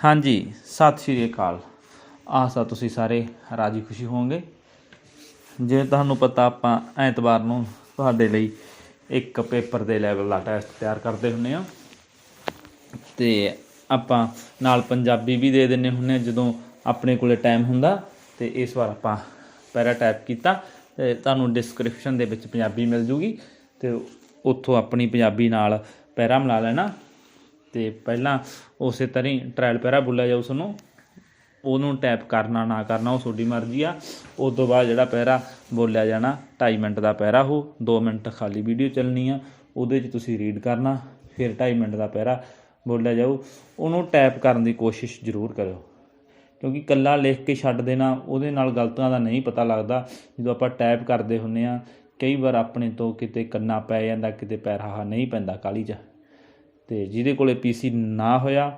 ਹਾਂਜੀ, ਸਤਿ ਸ਼੍ਰੀ ਅਕਾਲ। ਆਸਾ ਤੁਸੀਂ ਸਾਰੇ ਰਾਜੀ ਖੁਸ਼ੀ ਹੋਵੋਗੇ? ਜਿਵੇਂ ਤੁਹਾਨੂੰ ਪਤਾ ਆਪਾਂ ਐਤਵਾਰ ਨੂੰ ਤੁਹਾਡੇ ਲਈ ਇੱਕ ਪੇਪਰ ਦੇ ਲੈਵਲ ਦਾ ਟੈਸਟ ਤਿਆਰ ਕਰਦੇ ਹੁੰਨੇ ਆ, ਤੇ ਆਪਾਂ ਨਾਲ ਪੰਜਾਬੀ ਵੀ ਦੇ ਦਿੰਨੇ ਹੁੰਨੇ ਆ ਜਦੋਂ ਆਪਣੇ ਕੋਲੇ ਟਾਈਮ ਹੁੰਦਾ, ਤੇ ਇਸ ਵਾਰ ਆਪਾਂ ਪੈਰਾ ਟਾਈਪ ਕੀਤਾ, ਤੇ ਤੁਹਾਨੂੰ ਡਿਸਕ੍ਰਿਪਸ਼ਨ ਦੇ ਵਿੱਚ ਪੰਜਾਬੀ ਮਿਲ ਜੂਗੀ, ਤੇ ਉੱਥੋਂ ਆਪਣੀ ਪੰਜਾਬੀ ਨਾਲ ਪੈਰਾ ਮਿਲਾ ਲੈਣਾ। ਤੇ ਪਹਿਲਾਂ ਉਸੇ ਤਰ੍ਹਾਂ ਹੀ ਟ੍ਰਾਇਲ ਪੈਰਾ ਬੋਲਿਆ ਜਾਊ ਤੁਹਾਨੂੰ ਉਹਨੂੰ ਟੈਪ ਕਰਨਾ, ਨਾ ਕਰਨਾ, ਉਹ ਤੁਹਾਡੀ ਮਰਜ਼ੀ ਆ। ਉਸ ਤੋਂ ਬਾਅਦ ਜਿਹੜਾ ਪੈਰਾ ਬੋਲਿਆ ਜਾਣਾ 2.5 ਮਿੰਟ ਦਾ ਪੈਰਾ ਹੋ 2 ਮਿੰਟ ਖਾਲੀ ਵੀਡੀਓ ਚੱਲਣੀ ਆ, ਉਹਦੇ 'ਚ ਤੁਸੀਂ ਰੀਡ ਕਰਨਾ, ਫਿਰ 2.5 ਮਿੰਟ ਦਾ ਪੈਰਾ ਬੋਲਿਆ ਜਾਊ। ਉਹਨੂੰ ਟੈਪ ਕਰਨ ਦੀ ਕੋਸ਼ਿਸ਼ ਜ਼ਰੂਰ ਕਰਿਓ। ਕਿਉਂਕਿ ਕੱਲਾ ਲਿਖ ਕੇ ਛੱਡ ਦੇਣਾ, ਉਹਦੇ ਨਾਲ ਗਲਤਾਂ ਦਾ ਨਹੀਂ ਪਤਾ ਲੱਗਦਾ। ਜਦੋਂ ਆਪਾਂ ਟੈਪ ਕਰਦੇ ਹੁੰਨੇ ਆ, ਕਈ ਵਾਰ ਆਪਣੇ ਤੋਂ ਕਿਤੇ ਕੰਨਾ ਪੈ ਜਾਂਦਾ, ਕਿਤੇ ਪੈਰ ਹਾਹਾ ਨਹੀਂ ਪੈਂਦਾ ਕਾਲੀ 'ਚ। ਤੇ ਜਿਹਦੇ ਕੋਲੇ ਪੀਸੀ ਨਾ ਹੋਇਆ,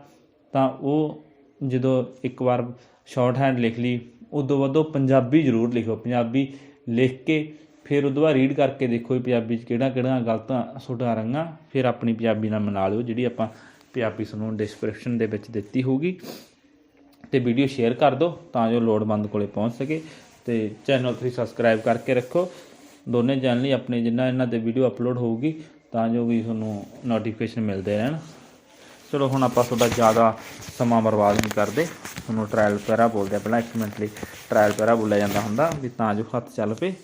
ਤਾਂ ਉਹ ਜਦੋਂ ਇੱਕ ਵਾਰ ਸ਼ਾਰਟ ਹੈਂਡ ਲਿਖ ਲਈ ਉਦੋਂ ਬਾਅਦ ਉਹ ਪੰਜਾਬੀ ਜ਼ਰੂਰ ਲਿਖੋ ਪੰਜਾਬੀ ਲਿਖ ਕੇ ਫਿਰ ਉਦੋਂ ਬਾਅਦ ਰੀਡ ਕਰਕੇ ਦੇਖੋ ਵੀ ਪੰਜਾਬੀ 'ਚ ਕਿਹੜਾ ਕਿਹੜਾ ਗਲਤਾਂ ਸੁਧਾਰ ਰੰਗਾਂ ਫਿਰ ਆਪਣੀ ਪੰਜਾਬੀ ਨਾਲ ਮਿਲਾ ਲਿਓ, ਜਿਹੜੀ ਆਪਾਂ ਪੰਜਾਬੀ ਤੁਹਾਨੂੰ ਡਿਸਕ੍ਰਿਪਸ਼ਨ ਦੇ ਵਿੱਚ ਦਿੱਤੀ ਹੋਊਗੀ। ਤੇ ਵੀਡੀਓ ਸ਼ੇਅਰ ਕਰ ਦਿਓ ਤਾਂ ਜੋ ਲੋੜਵੰਦ ਕੋਲੇ ਪਹੁੰਚ ਸਕੇ। ਤੇ ਚੈਨਲ ਤੁਸੀਂ ਸਬਸਕ੍ਰਾਈਬ ਕਰਕੇ ਰੱਖੋ। ਦੋਨੇ ਚੈਨਲ ਹੀ ਆਪਣੇ ਜਿੰਨਾ ਇਹਨਾਂ ਤੇ ਵੀਡੀਓ ਅਪਲੋਡ ਹੋਊਗੀ ਤਾਂ ਜੋ ਵੀ ਤੁਹਾਨੂੰ ਨੋਟੀਫਿਕੇਸ਼ਨ ਮਿਲਦੇ ਰਹਿਣ। ਚਲੋ, ਹੁਣ ਆਪਾਂ ਤੁਹਾਡਾ ਜ਼ਿਆਦਾ ਸਮਾਂ ਬਰਬਾਦ ਨਹੀਂ ਕਰਦੇ। ਤੁਹਾਨੂੰ ਟ੍ਰਾਇਲ ਪੈਰਾ ਬੋਲਦੇ ਆ। ਪਹਿਲਾਂ ਇੱਕ ਮਿੰਟ ਲਈ ਟ੍ਰਾਇਲ ਪੈਰਾ ਬੋਲਿਆ ਜਾਂਦਾ ਹੁੰਦਾ ਵੀ ਤਾਂ ਜੋ ਹੱਥ ਚੱਲ ਪਏ।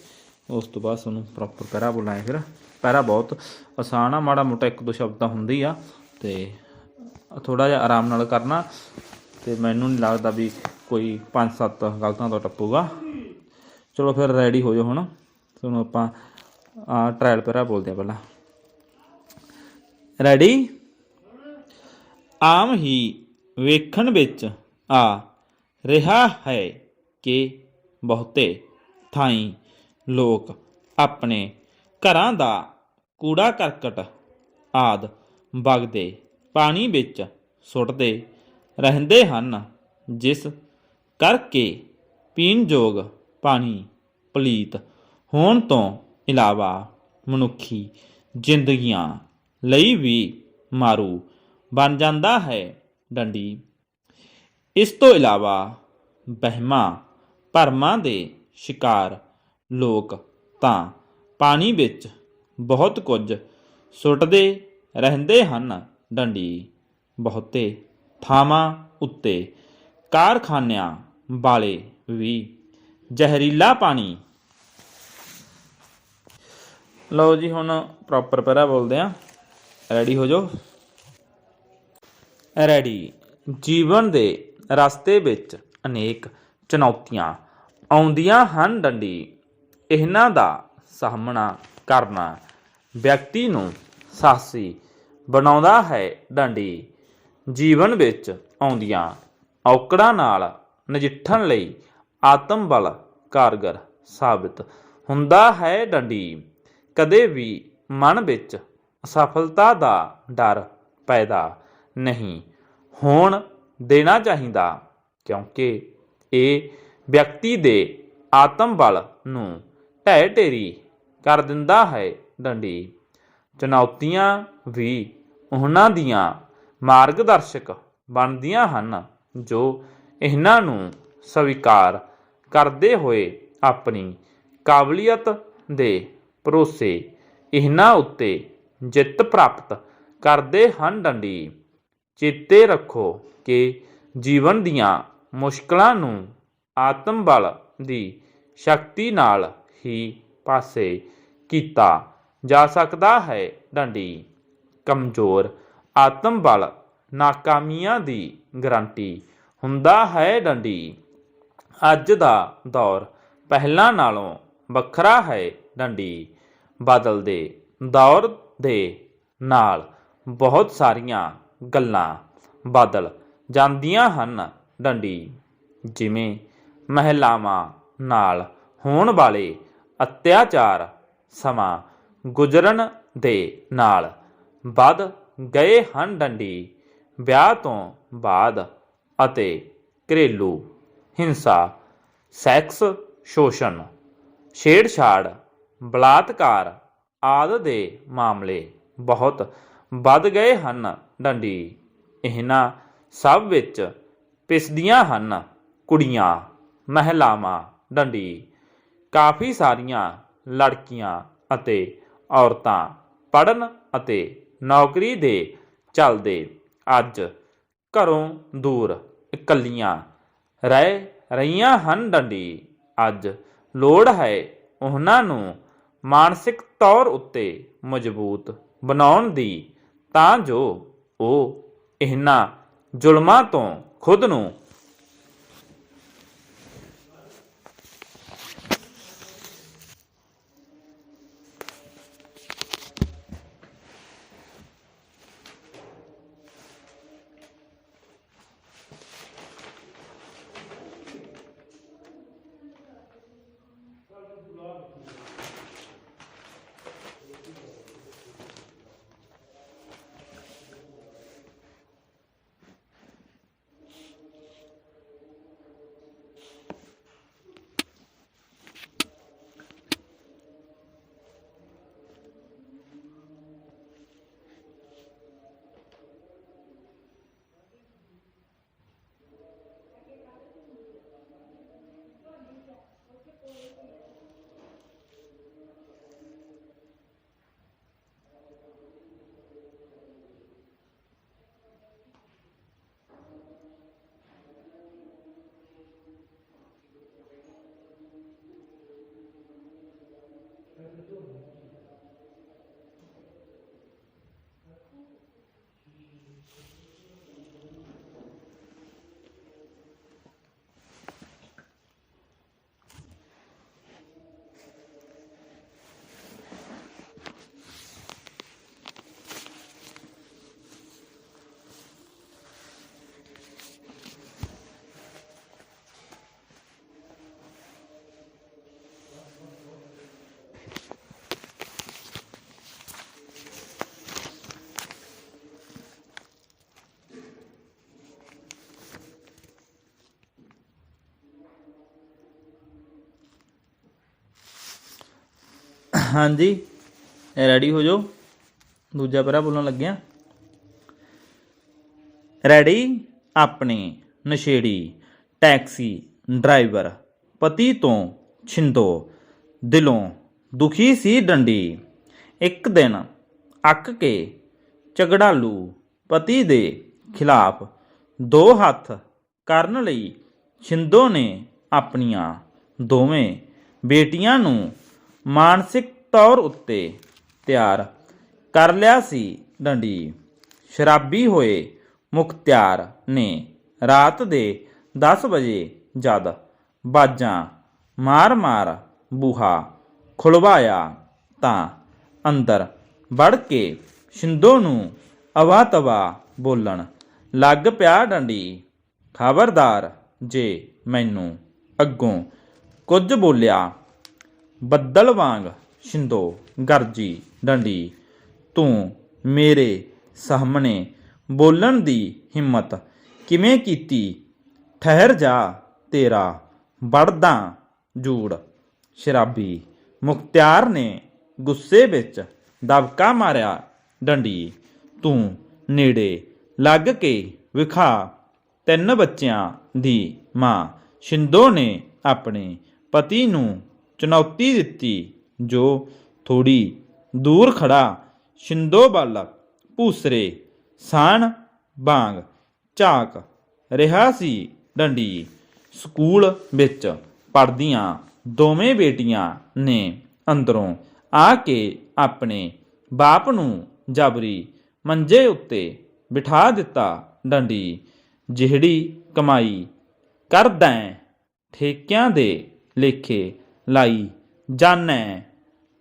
ਉਸ ਤੋਂ ਬਾਅਦ ਤੁਹਾਨੂੰ ਪ੍ਰੋਪਰ ਪੈਰਾ ਬੋਲਣਾ ਫਿਰ। ਪੈਰਾ ਬਹੁਤ ਆਸਾਨ ਆ, ਮਾੜਾ ਮੋਟਾ ਇੱਕ ਦੋ ਸ਼ਬਦ ਤਾਂ ਹੁੰਦੀ ਆ। ਤੇ ਥੋੜਾ ਜਿਹਾ ਆਰਾਮ ਨਾਲ ਕਰਨਾ। ਤੇ ਮੈਨੂੰ ਨਹੀਂ ਲੱਗਦਾ ਵੀ ਕੋਈ 5-7 ਗਲਤਾਂ ਤੋਂ ਟੱਪੂਗਾ। ਚਲੋ, ਫਿਰ ਰੈਡੀ ਹੋ ਜਾਓ ਹੁਣ। ਤੁਹਾਨੂੰ ਆਪਾਂ ਆ ਟ੍ਰਾਇਲ ਪੈਰਾ ਬੋਲਦੇ ਆ ਪਹਿਲਾਂ। ਰੈਡੀ ਆਮ ਹੀ ਵੇਖਣ ਵਿੱਚ ਆ ਰਿਹਾ ਹੈ ਕਿ ਬਹੁਤੇ ਥਾਈਂ ਲੋਕ ਆਪਣੇ ਘਰਾਂ ਦਾ ਕੂੜਾ ਕਰਕਟ ਆਦ ਵਗਦੇ ਪਾਣੀ ਵਿੱਚ ਸੁੱਟਦੇ ਰਹਿੰਦੇ ਹਨ, ਜਿਸ ਕਰਕੇ ਪੀਣ ਯੋਗ ਪਾਣੀ ਪਲੀਤ ਹੋਣ ਤੋਂ ਇਲਾਵਾ ਮਨੁੱਖੀ ਜ਼ਿੰਦਗੀਆਂ ਲਈ ਵੀ ਮਾਰੂ, ਬਣ ਜਾਂਦਾ ਹੈ ਡੰਡੀ। ਇਸ ਤੋਂ ਇਲਾਵਾ ਬਹਿਮਾਂ, ਭਰਮਾਂ ਦੇ ਸ਼ਿਕਾਰ ਲੋਕ ਤਾਂ ਪਾਣੀ ਵਿੱਚ ਬਹੁਤ ਕੁਝ ਸੁੱਟਦੇ ਰਹਿੰਦੇ ਹਨ ਡੰਡੀ। ਬਹੁਤੇ ਥਾਵਾਂ ਉੱਤੇ ਕਾਰਖਾਨਿਆਂ ਵਾਲੇ ਵੀ ਜ਼ਹਿਰੀਲਾ ਪਾਣੀ। ਲਓ ਜੀ ਹੁਣ ਪ੍ਰੋਪਰ ਪੈਰਾ ਬੋਲਦੇ ਆ ਰੈਡੀ ਹੋ ਜਾਓ? ਰੈਡੀ ਜੀਵਨ ਦੇ ਰਸਤੇ ਵਿੱਚ ਅਨੇਕ ਚੁਣੌਤੀਆਂ ਆਉਂਦੀਆਂ ਹਨ ਡੰਡੀ। ਇਹਨਾਂ ਦਾ ਸਾਹਮਣਾ ਕਰਨਾ ਵਿਅਕਤੀ ਨੂੰ ਸਾਹਸੀ ਬਣਾਉਂਦਾ ਹੈ ਡੰਡੀ। ਜੀਵਨ ਵਿੱਚ ਆਉਂਦੀਆਂ ਔਕੜਾਂ ਨਾਲ ਨਜਿੱਠਣ ਲਈ ਆਤਮ ਬਲ ਕਾਰਗਰ ਸਾਬਿਤ ਹੁੰਦਾ ਹੈ ਡੰਡੀ। ਕਦੇ ਵੀ ਮਨ ਵਿੱਚ ਸਫਲਤਾ ਦਾ ਡਰ ਪੈਦਾ ਨਹੀਂ ਹੋਣ ਦੇਣਾ ਚਾਹੀਦਾ, ਕਿਉਂਕਿ ਇਹ ਵਿਅਕਤੀ ਦੇ ਆਤਮ ਬਲ ਨੂੰ ਢਹਿ ਢੇਰੀ ਕਰ ਦਿੰਦਾ ਹੈ ਡੰਡੀ। ਚੁਣੌਤੀਆਂ ਵੀ ਉਹਨਾਂ ਦੀਆਂ ਮਾਰਗਦਰਸ਼ਕ ਬਣਦੀਆਂ ਹਨ, ਜੋ ਇਹਨਾਂ ਨੂੰ ਸਵੀਕਾਰ ਕਰਦੇ ਹੋਏ ਆਪਣੀ ਕਾਬਲੀਅਤ ਦੇ ਭਰੋਸੇ ਇਹਨਾਂ ਉੱਤੇ ਜਿੱਤ ਪ੍ਰਾਪਤ ਕਰਦੇ ਹਨ ਡੰਡੀ। ਚੇਤੇ ਰੱਖੋ ਕਿ ਜੀਵਨ ਦੀਆਂ ਮੁਸ਼ਕਲਾਂ ਨੂੰ ਆਤਮ ਬਲ ਦੀ ਸ਼ਕਤੀ ਨਾਲ ਹੀ ਪਾਸੇ ਕੀਤਾ ਜਾ ਸਕਦਾ ਹੈ ਡੰਡੀ। ਕਮਜ਼ੋਰ ਆਤਮ ਬਲ ਨਾਕਾਮੀਆਂ ਦੀ ਗਰੰਟੀ ਹੁੰਦਾ ਹੈ ਡੰਡੀ। ਅੱਜ ਦਾ ਦੌਰ ਪਹਿਲਾਂ ਨਾਲੋਂ ਵੱਖਰਾ ਹੈ ਡੰਡੀ। ਬਦਲਦੇ ਦੌਰ ਦੇ ਨਾਲ ਬਹੁਤ ਸਾਰੀਆਂ ਗੱਲਾਂ ਬਦਲ ਜਾਂਦੀਆਂ ਹਨ ਡੰਡੀ। ਜਿਵੇਂ ਮਹਿਲਾਵਾਂ ਨਾਲ ਹੋਣ ਵਾਲੇ ਅਤਿਆਚਾਰ ਸਮਾਂ ਗੁਜ਼ਰਨ ਦੇ ਨਾਲ ਵੱਧ ਗਏ ਹਨ ਡੰਡੀ। ਵਿਆਹ ਤੋਂ ਬਾਅਦ ਅਤੇ ਘਰੇਲੂ ਹਿੰਸਾ, ਸੈਕਸ, ਸ਼ੋਸ਼ਣ, ਛੇੜਛਾੜ, ਬਲਾਤਕਾਰ ਆਦਿ ਦੇ ਮਾਮਲੇ ਬਹੁਤ ਵੱਧ ਗਏ ਹਨ। ਡੰਡੀ, ਇਹਨਾਂ ਸਭ ਵਿੱਚ ਪਿਸਦੀਆਂ ਹਨ। ਕੁੜੀਆਂ, ਮਹਿਲਾਵਾਂ, ਡੰਡੀ, ਕਾਫੀ ਸਾਰੀਆਂ ਲੜਕੀਆਂ ਅਤੇ ਔਰਤਾਂ ਪੜਨ ਅਤੇ ਨੌਕਰੀ ਦੇ ਚੱਲਦੇ ਅੱਜ ਘਰੋਂ ਦੂਰ ਇਕੱਲੀਆਂ ਰਹਿ ਰਹੀਆਂ ਹਨ। ਡੰਡੀ, ਅੱਜ ਲੋੜ ਹੈ ਉਹਨਾਂ ਨੂੰ ਮਾਨਸਿਕ ਤੌਰ ਉੱਤੇ ਮਜ਼ਬੂਤ ਬਣਾਉਣ ਦੀ ਤਾਂ ਜੋ ਉਹ ਇਹਨਾਂ ਜ਼ੁਲਮਾਂ ਤੋਂ ਖੁਦ ਨੂੰ Gracias. ਹਾਂਜੀ ਰੈਡੀ ਹੋ ਜਾਓ। ਦੂਜਾ ਪੈਰਾ ਬੋਲਣ ਲੱਗਿਆ। ਰੈਡੀ ਆਪਣੇ ਨਸ਼ੇੜੀ ਟੈਕਸੀ ਡਰਾਈਵਰ ਪਤੀ ਤੋਂ ਛਿੰਦੋ, ਦਿਲੋਂ ਦੁਖੀ ਸੀ ਡੰਡੀ। ਇੱਕ ਦਿਨ ਅੱਕ ਕੇ ਝਗੜਾਲੂ ਪਤੀ ਦੇ ਖਿਲਾਫ ਦੋ ਹੱਥ ਕਰਨ ਲਈ ਛਿੰਦੋ ਨੇ ਆਪਣੀਆਂ ਦੋਵੇਂ ਬੇਟੀਆਂ ਨੂੰ ਮਾਨਸਿਕ ਤੌਰ ਉੱਤੇ ਤਿਆਰ ਕਰ ਲਿਆ ਸੀ ਡੰਡੀ। ਸ਼ਰਾਬੀ ਹੋਏ ਮੁਖਤਿਆਰ ਨੇ ਰਾਤ ਦੇ 10 ਵਜੇ ਜਦ ਬਾਜਾਂ ਮਾਰ-ਮਾਰ ਬੂਹਾ ਖੁਲਵਾਇਆ ਤਾਂ ਅੰਦਰ ਵੜ ਕੇ ਸ਼ਿੰਦੋ ਨੂੰ ਅਵਾ ਤਵਾ ਬੋਲਣ ਲੱਗ ਪਿਆ, ਡੰਡੀ, ਖਬਰਦਾਰ ਜੇ ਮੈਨੂੰ ਅੱਗੋਂ ਕੁਝ ਬੋਲਿਆ, ਬੱਦਲ ਵਾਂਗ ਸ਼ਿੰਦੋ, ਗਰਜੀ, ਡੰਡੀ, ਤੂੰ ਮੇਰੇ ਸਾਹਮਣੇ ਬੋਲਣ ਦੀ ਹਿੰਮਤ ਕਿਵੇਂ ਕੀਤੀ? ਠਹਿਰ ਜਾ ਤੇਰਾ ਵੜਦਾ ਜੂੜ। ਸ਼ਰਾਬੀ ਮੁਖਤਿਆਰ ਨੇ ਗੁੱਸੇ ਵਿੱਚ ਦਬਕਾ ਮਾਰਿਆ ਡੰਡੀ। ਤੂੰ ਨੇੜੇ ਲੱਗ ਕੇ ਵਿਖਾ ਤਿੰਨ ਬੱਚਿਆਂ ਦੀ ਮਾਂ। ਸ਼ਿੰਦੋ ਨੇ ਆਪਣੇ ਪਤੀ ਨੂੰ ਚੁਣੌਤੀ ਦਿੱਤੀ। ਜੋ ਥੋੜੀ ਦੂਰ ਖੜਾ ਸ਼ਿੰਦੋ ਵੱਲ ਭੂਸਰੇ, ਸਾਣ, ਬਾਂਗ, ਝਾਕ, ਰਿਹਾ ਸੀ ਡੰਡੀ, ਸਕੂਲ ਵਿੱਚ ਪੜਦੀਆਂ ਦੋਵੇਂ ਬੇਟੀਆਂ ਨੇ ਅੰਦਰੋਂ ਆ ਕੇ ਆਪਣੇ ਬਾਪ ਨੂੰ ਜਬਰੀ ਮੰਜੇ ਉੱਤੇ ਬਿਠਾ ਦਿੱਤਾ ਡੰਡੀ, ਜਿਹੜੀ ਕਮਾਈ ਕਰਦਾ ਠੇਕਿਆਂ ਦੇ ਲੇਖੇ ਲਾਈ ਜਾਣੈ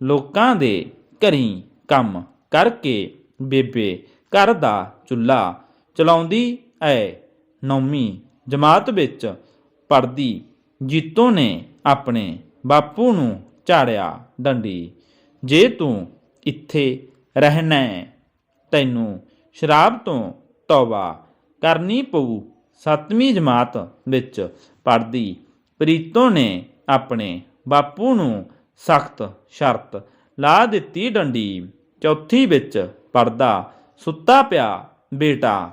ਲੋਕਾਂ ਦੇ ਘਰੀ ਕੰਮ ਕਰਕੇ ਬੇਬੇ ਘਰ ਦਾ ਚੁੱਲ੍ਹਾ ਚਲਾਉਂਦੀ ਐ। ਨੌਵੀਂ ਜਮਾਤ ਵਿੱਚ ਪੜਦੀ ਜੀਤੋ ਨੇ ਆਪਣੇ ਬਾਪੂ ਨੂੰ ਝਾੜਿਆ ਡੰਡੀ, ਜੇ ਤੂੰ ਇੱਥੇ ਰਹਿਣਾ ਤੈਨੂੰ ਸ਼ਰਾਬ ਤੋਂ ਤੌਬਾ ਕਰਨੀ ਪਊ। ਸੱਤਵੀਂ ਜਮਾਤ ਵਿੱਚ ਪੜਦੀ ਪ੍ਰੀਤੋ ਨੇ ਆਪਣੇ ਬਾਪੂ ਨੂੰ ਸਖਤ ਸ਼ਰਤ ਲਾ ਦਿੱਤੀ ਡੰਡੀ ਚੌਥੀ ਵਿੱਚ ਪੜਦਾ ਸੁੱਤਾ ਪਿਆ ਬੇਟਾ।